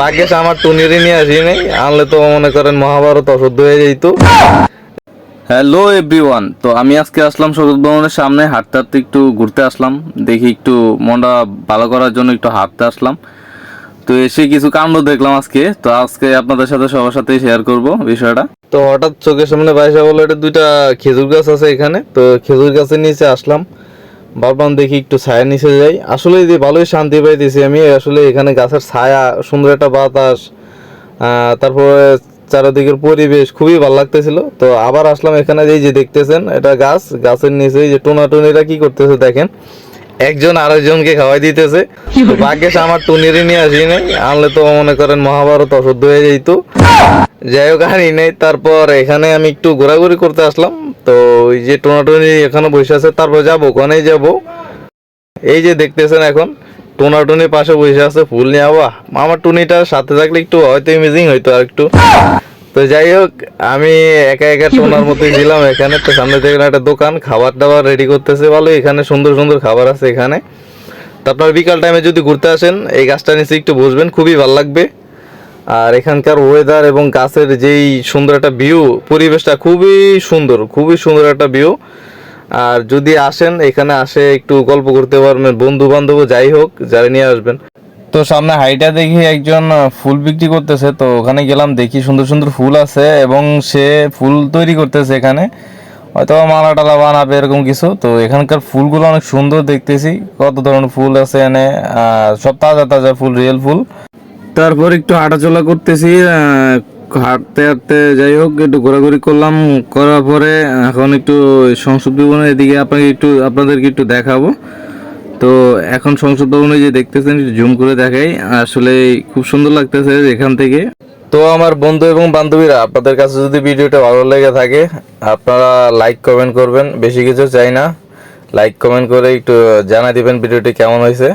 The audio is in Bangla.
ভাগ্যেস আমার টুনিরই নিয়ে আসি নাই। আনলে তো মনে করেন মহাভারত অশুদ্ধ হয়ে যেত হ্যালো এভরিওয়ান তো আমি আজকে আসলাম ভবনের সামনে হাঁটতে হাঁটতে একটু ঘুরতে আসলাম। দেখি একটু মনটা ভালো করার জন্য একটু হাঁটতে আসলাম। তো এসে কিছু কাণ্ড দেখলাম আজকে তো আজকে আপনাদের সাথে সবার সাথে শেয়ার করব বিষয়টা। তো হঠাৎ চোখের সামনে বাইসা বলে এটা দুইটা খেজুর গাছ আছে এখানে। তো খেজুর গাছের নিচে আসলাম। ভাবলাম দেখি একটু ছায়া নিচে যাই। আসলে যে ভালোই শান্তি পাইতেছি আমি, আসলে এখানে গাছের ছায়া, সুন্দর একটা বাতাস তারপরে চারিদিকের পরিবেশ খুবই ভালো লাগতেছিল। তো আবার আসলাম এখানে যে দেখতেছেন, এটা গাছ, গাছের নিচে যে যে টোনাটুনিরা কি করতেছে দেখেন। একজন আরেকজনকে খাওয়াই দিতেছে। তো ভাগ্যেস আমার টুনিরই নিয়ে আসি নাই আনলে তো মনে করেন মহাভারত অশুদ্ধ হয়ে যেত যাই হোক আনি নাই। তারপর এখানে আমি একটু ঘোরাঘুরি করতে আসলাম। তো ওই যে টোনাটুনি এখানে বসে আছে তারপর যাব ওখানেই যাব। এই যে দেখতেছেন এখন টোনাটুনির পাশে বসে আছে ফুল নিয়ে। আবা আমার টুনিটার সাথে থাকলে একটু হয়তো ইমেজিং হইতো আর একটু তো যাই হোক আমি একা একা টোনার মতোই ছিলাম এখানে। তো সামনে থেকে একটা দোকান খাবার দাবার রেডি করতেছে ভালো। এখানে সুন্দর সুন্দর খাবার আছে এখানে। তো আপনার বিকাল টাইমে যদি ঘুরতে আসেন এই গাছটা নিচে একটু বসবেন খুবই ভালো লাগবে। আর এখানকার ওয়েদার এবং গাছের যেই সুন্দর একটা ভিউ পরিবেশটা খুবই সুন্দর খুবই সুন্দর একটা ভিউ আর যদি আসেন এখানে আসে একটু গল্প করতে পারবেন বন্ধু বান্ধব যাই হোক যারা নিয়ে আসবেন। তো সামনে হাইটা দেখি একজন ফুল বিক্রি করতেছে। তো ওখানে গেলাম, দেখি সুন্দর সুন্দর ফুল আছে এবং সে ফুল তৈরি করতেছে এখানে। হয়তো মালা টালা বানাবে, এরকম কিছু। তো এখানকার ফুলগুলো অনেক সুন্দর দেখতেছি। কত ধরনের ফুল আছে এনে সব তাজা তাজা ফুল রিয়েল ফুল। তারপর একটু হাঁটাচলা করতেছি হাঁটতে হাঁটতে যাই হোক, একটু ঘোরাঘুরি করলাম। করার পরে এখন একটু সংসদ ভবনের এদিকে আপনাকে একটু, আপনাদেরকে একটু দেখাবো। তো এখন সংসদ ভবনে যে দেখতেছেন জুম করে দেখাই। আসলে খুব সুন্দর লাগতেছে এখান থেকে। তো আমার বন্ধু এবং বান্ধবীরা, আপনাদের কাছে যদি ভিডিওটা ভালো লেগে থাকে, আপনারা লাইক কমেন্ট করবেন। বেশি কিছু চাই না। লাইক কমেন্ট করে একটু জানাই দিবেন ভিডিওটি কেমন হয়েছে।